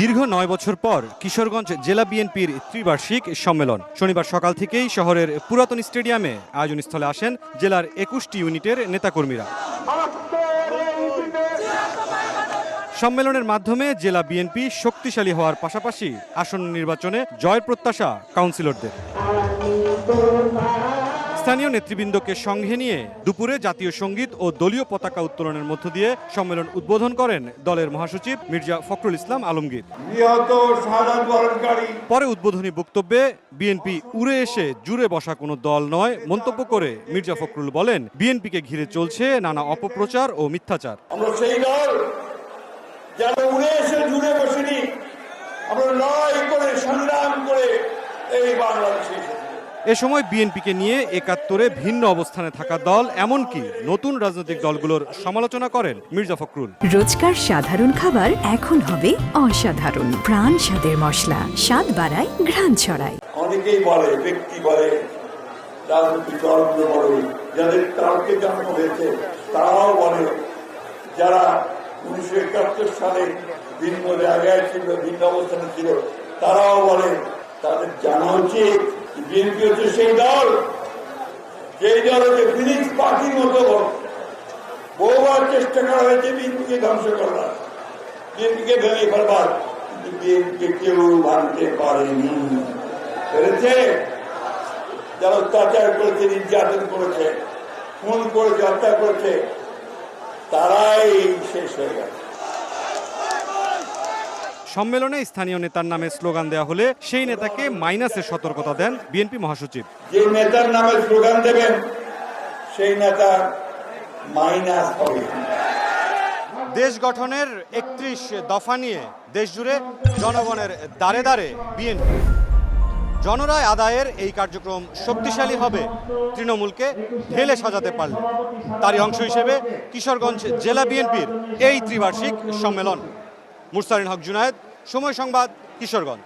দীর্ঘ নয় বছর পর কিশোরগঞ্জ জেলা বিএনপির ত্রিবার্ষিক সম্মেলন। শনিবার সকাল থেকেই শহরের পুরাতন স্টেডিয়ামে আয়োজনস্থলে আসেন জেলার একুশটি ইউনিটের নেতাকর্মীরা। সম্মেলনের মাধ্যমে জেলা বিএনপি শক্তিশালী হওয়ার পাশাপাশি আসন্ন নির্বাচনে জয়ের প্রত্যাশা কাউন্সিলরদের। স্থানীয় নেতৃবৃন্দকে সঙ্গে নিয়ে দুপুরে জাতীয় সংগীত ও দলীয় পতাকা উত্তোলনের মধ্য দিয়ে সম্মেলন উদ্বোধন করেন দলের মহাসচিব মির্জা ফখরুল ইসলাম আলমগীর। পরে উদ্বোধনী বক্তব্যে বিএনপি উড়ে এসে জুড়ে বসা কোনো দল নয় মন্তব্য করে মির্জা ফখরুল বলেন বিএনপিকে ঘিরে চলছে নানা অপপ্রচার ও মিথ্যাচার। আমরা সেই দল যারা উড়ে এসে জুড়ে বসেনি। আমরা লড়াই করে সংগ্রাম করে এই বাংলাদেশে। এ সময় বিএনপিকে নিয়ে একাত্তরে ভিন্ন অবস্থানে থাকা দল এমনকি নতুন রাজনৈতিক দলগুলোর সমালোচনা করেন মির্জা ফখরুল। রোজকার সাধারণ খাবার এখন হবে অসাধারণ। প্রাণ স্বাদের মশলা স্বাদ বাড়ায় ঘ্রাণ ছড়ায়। অনেকেই বলে ব্যক্তি বলে রাজনৈতিক দলগুলো বলে যাদের কালকে জন্ম হয়েছে তারাও বলে যারা উনিশশো একাত্তর সালে ভিন্ন জায়গায় ছিল ভিন্ন অবস্থানে ছিল তারাও বলে তাদের জানা উচিত বিএনপি হচ্ছে সেই দল, যেই দল হচ্ছে ফিনিক্স পার্টির মতো বহুবার চেষ্টা করা হয়েছে বিএনপিকে ধ্বংস করার। বিএনপিকে ভেঙে ফেলবার। কিন্তু বিএনপিকে কেউ ভাঙতে পারেনি। পেরেছে যারা অত্যাচার করেছে, নির্যাতন করেছে, খুন করেছে, হত্যা করেছে, তারাই শেষ হয়ে গেছে। সম্মেলনে স্থানীয় নেতার নামে স্লোগান দেওয়া হলে সেই নেতাকে মাইনাসের সতর্কতা দেন বিএনপি মহাসচিব। যে নেতার নামে স্লোগান দেবেন সেই নেতা মাইনাস হবে। দেশ গঠনের একত্রিশ দফা নিয়ে দেশ জুড়ে জনগণের দ্বারে দ্বারে বিএনপি। জনরায় আদায়ের এই কার্যক্রম শক্তিশালী হবে তৃণমূলকে ঢেলে সাজাতে পারলে। তারই অংশ হিসেবে কিশোরগঞ্জ জেলা বিএনপির এই ত্রিবার্ষিক সম্মেলন। মুরসালিন হক জুনায়েদ। সময় সংবাদ কিশোরগঞ্জ।